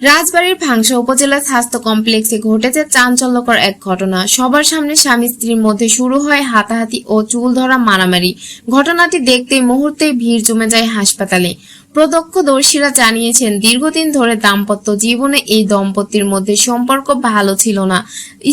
রাজবাড়ির ভাংসা উপজেলা স্বাস্থ্য কমপ্লেক্সে ঘটেছে চাঞ্চল্যকর এক ঘটনা। সবার সামনে স্বামী স্ত্রীর মধ্যে শুরু হয় হাতাহাতি ও চুল ধরা মারামারি। ঘটনাটি দেখতে মুহূর্তে ভিড় জমে যায় হাসপাতালে। প্রত্যক্ষদর্শীরা জানিয়েছেন, দীর্ঘদিন ধরে দাম্পত্য জীবনে এই দম্পতির মধ্যে সম্পর্ক ভালো ছিল না।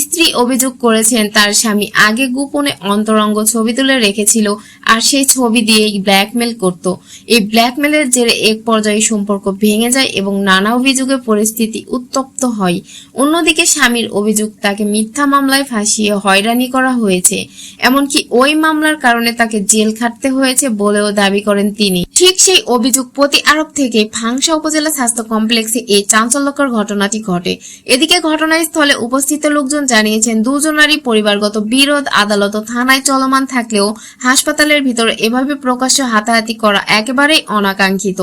স্ত্রী অভিযোগ করেছেন, তার স্বামী আগে গোপনে অন্তরঙ্গ ছবি তুলে রেখেছিল আর সেই ছবি দিয়েই ব্ল্যাকমেল করত। এই ব্ল্যাকমেলের জেরে এক পর্যায়ে সম্পর্ক ভেঙে যায় এবং নানা অভিযোগে পরিস্থিতি উত্তপ্ত হয়। অন্যদিকে স্বামীর অভিযোগ, তাকে মিথ্যা মামলায় ফাঁসিয়ে হয়রানি করা হয়েছে। এমনকি ওই মামলার কারণে তাকে জেল খাটতে হয়েছে বলেও দাবি করেন তিনি। ঠিক সেই অভিযোগ প্রতি আরোপ থেকে ফাংসা উপজেলা স্বাস্থ্য কমপ্লেক্সে এই চাঞ্চল্যকর ঘটনাটি ঘটে। এদিকে ঘটনাস্থলে উপস্থিত লোকজন জানিয়েছেন দুজনারই পরিবারগত বিরোধ, আদালত থানায় চলমান থাকলেও হাসপাতালের ভিতরে এভাবে প্রকাশ্য হাতাহাতি করা একেবারেই অনাকাঙ্ক্ষিত।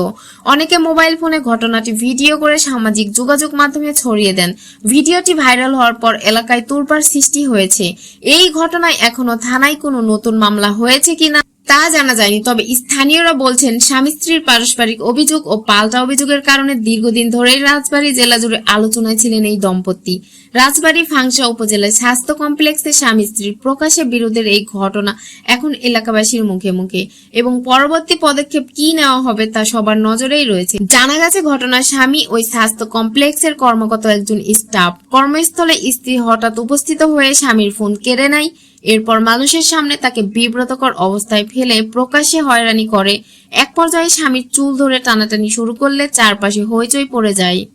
অনেকে মোবাইল ফোনে ঘটনাটি ভিডিও করে সামাজিক যোগাযোগ মাধ্যমে ছড়িয়ে দেন। ভিডিওটি ভাইরাল হওয়ার পর এলাকায় তুরপার সৃষ্টি হয়েছে। এই ঘটনায় এখনও থানায় কোনো নতুন মামলা হয়েছে কিনা তা জানা যায়নি। তবে স্থানীয়রা বলছেন, স্বামী স্ত্রীর পারস্পরিক অভিযোগ ও পাল্টা অভিযোগের কারণে দীর্ঘদিন ধরেই রাজবাড়ী জেলা জুড়ে আলোচনায় ছিলেন এই দম্পতি। রাজবাড়ী ফাংশা উপজেলার স্বাস্থ্য কমপ্লেক্সে স্বামী স্ত্রীর প্রকাশ্যে বিরোধের এই ঘটনা এখন এলাকাবাসীর মুখে মুখে। এবং পরবর্তী পদক্ষেপ কি নেওয়া হবে তা সবার নজরেই রয়েছে। জানা গেছে ঘটনার স্বামী ওই স্বাস্থ্য কমপ্লেক্সের কর্মকর্তা একজন স্টাফ। কর্মস্থলে স্ত্রী হঠাৎ উপস্থিত হয়ে স্বামীর ফোন কেড়ে নেয়। এরপর মানুষের সামনে তাকে বিব্রতকর অবস্থায় ফেলে প্রকাশ্যে হয়রানি করে। এক পর্যায়ে স্বামীর চুল ধরে টানাটানি শুরু করলে চারপাশে হইচই পড়ে যায়।